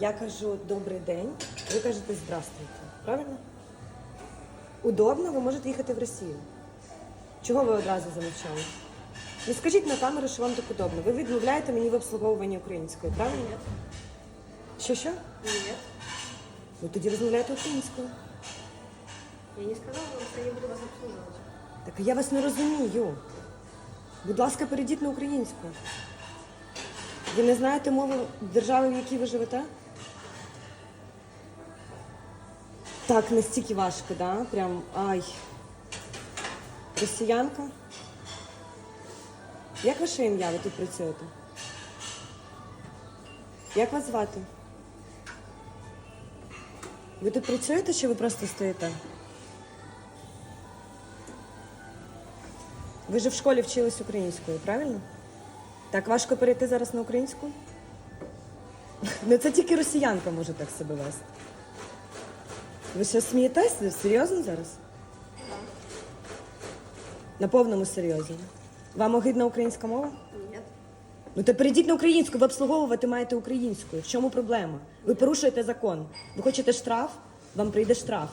Я кажу добрий день, ви кажете здравствуйте. Правильно? Удобно, ви можете їхати в Росію. Чого ви одразу замовчали? Ну скажіть на камеру, що вам так удобно. Ви відмовляєте мені в обслуговуванні українською, правильно? Ні. Що що? Нет. Ну тоді розмовляйте українською. Я не сказала вам, что я буду вас обслуживать. Так я вас не розумію. Будь ласка, перейдіть на українську. Ви не знаєте мови держави, в якій ви живете? Так, настільки важко, да? Прям ай. Росіянка. Як ваше ім'я? Ви тут працюєте? Як вас звати? Ви тут працюєте чи ви просто стоїте? Ви ж в школі вчились українською, правильно? Так важко перейти зараз на українську? Ну це тільки росіянка може так себе вести. Ви що смієтесь? Серйозно зараз? На повному серйозі. Вам огидна українська мова? Нет. Ну то перейдіть на українську, ви обслуговувати маєте українською. В чому проблема? Ви порушуєте закон. Ви хочете штраф? Вам прийде штраф.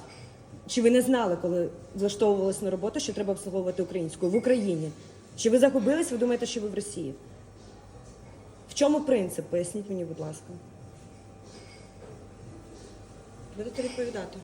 Чи ви не знали, коли влаштовувалися на роботу, що треба обслуговувати українською в Україні? Чи ви загубились, ви думаєте, що ви в Росії? Чому принцип? Поясніть мені, будь ласка. Будете відповідати.